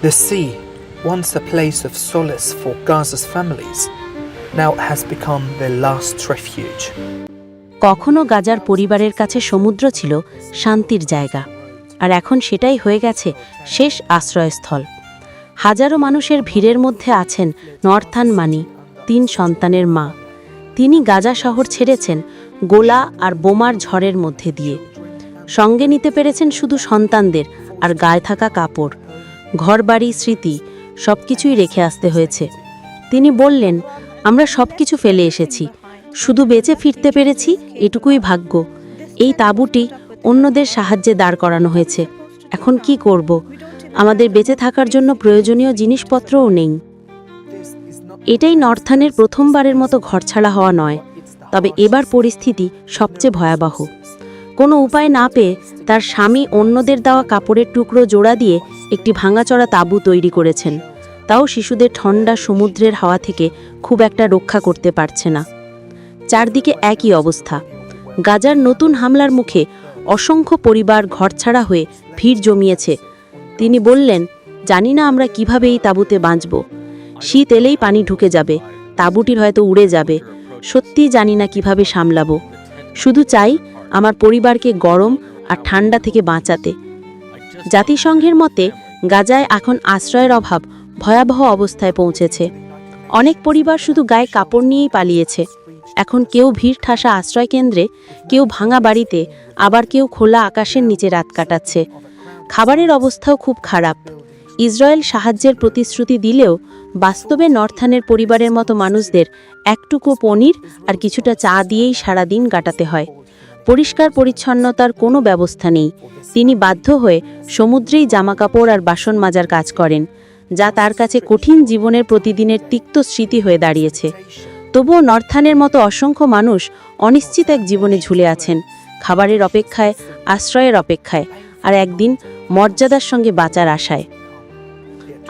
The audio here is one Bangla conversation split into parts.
The sea, once a place of solace for Gaza's families, now has become their last refuge. কখনো গাজার পরিবারের কাছে সমুদ্র ছিল শান্তির জায়গা আর এখন সেটাই হয়ে গেছে শেষ আশ্রয়স্থল। হাজারো মানুষের ভিড়ের মধ্যে আছেন নর্থান মানি তিন সন্তানের মা। তিনি গাজা শহর ছেড়েছেন গোলা আর বোমার ঝড়ের মধ্যে দিয়ে। সঙ্গে নিতে পেরেছেন শুধু সন্তানদের আর গায়ে থাকা কাপড়। ঘরবাড়ি, স্মৃতি সব কিছুই রেখে আসতে হয়েছে। তিনি বললেন, আমরা সব কিছু ফেলে এসেছি। শুধু বেঁচে ফিরতে পেরেছি, এটুকুই ভাগ্য। এই তাঁবুটি অন্যদের সাহায্যে দাঁড় করানো হয়েছে। এখন কি করব? আমাদের বেঁচে থাকার জন্য প্রয়োজনীয় জিনিসপত্রও নেই। এটাই নর্থানের প্রথমবারের মতো ঘরছাড়া হওয়া নয়। তবে এবার পরিস্থিতি সবচেয়ে ভয়াবহ। কোনো উপায় না পেয়ে তার স্বামী অন্যদের দেওয়া কাপড়ের টুকরো জোড়া দিয়ে একটি ভাঙাচড়া তাঁবু তৈরি করেছেন। তাও শিশুদের ঠান্ডা সমুদ্রের হাওয়া থেকে খুব একটা রক্ষা করতে পারছে না। চারদিকে একই অবস্থা। গাজার নতুন হামলার মুখে অসংখ্য পরিবার ঘরছাড়া হয়ে ভিড় জমিয়েছে। তিনি বললেন, জানি না আমরা কীভাবে এই তাঁবুতে বাঁচব। শীত এলেই পানি ঢুকে যাবে, তাঁবুটির হয়তো উড়ে যাবে। সত্যি জানি না কীভাবে সামলাবো। শুধু চাই আমার পরিবারকে গরম আর ঠান্ডা থেকে বাঁচাতে। জাতিসংঘের মতে, গাজায় এখন আশ্রয়ের অভাব ভয়াবহ অবস্থায় পৌঁছেছে। অনেক পরিবার শুধু গায়ে কাপড় নিয়েই পালিয়েছে। এখন কেউ ভিড় ঠাসা আশ্রয় কেন্দ্রে, কেউ ভাঙা বাড়িতে, আবার কেউ খোলা আকাশের নিচে রাত কাটাচ্ছে। খাবারের অবস্থাও খুব খারাপ। ইসরায়েল সাহায্যের প্রতিশ্রুতি দিলেও বাস্তবে নর্থানের পরিবারের মতো মানুষদের একটুকু পনির আর কিছুটা চা দিয়েই সারাদিন কাটাতে হয়। পরিষ্কার পরিচ্ছন্নতার কোনো ব্যবস্থা নেই। তিনি বাধ্য হয়ে সমুদ্রেই জামাকাপড় আর বাসন মাজার কাজ করেন, যা তার কাছে কঠিন জীবনের প্রতিদিনের তিক্ত স্মৃতি হয়ে দাঁড়িয়েছে। তবুও নর্থানের মতো অসংখ্য মানুষ অনিশ্চিত এক জীবনে ঝুলে আছেন, খাবারের অপেক্ষায়, আশ্রয়ের অপেক্ষায়, আর একদিন মর্যাদার সঙ্গে বাঁচার আশায়।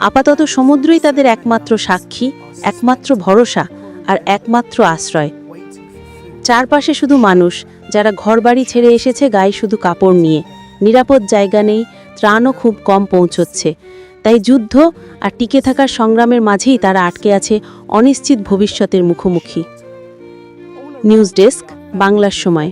আপাতত সমুদ্রই তাদের একমাত্র সাক্ষী, একমাত্র ভরসা, আর একমাত্র আশ্রয়। চারপাশে শুধু মানুষ যারা ঘরবাড়ি ছেড়ে এসেছে গায়ে শুধু কাপড় নিয়ে। নিরাপদ জায়গা নেই, ত্রাণও খুব কম পৌঁছচ্ছে। তাই যুদ্ধ আর টিকে থাকার সংগ্রামের মাঝেই তারা আটকে আছে অনিশ্চিত ভবিষ্যতের মুখোমুখি। নিউজ ডেস্ক, বাংলার সময়।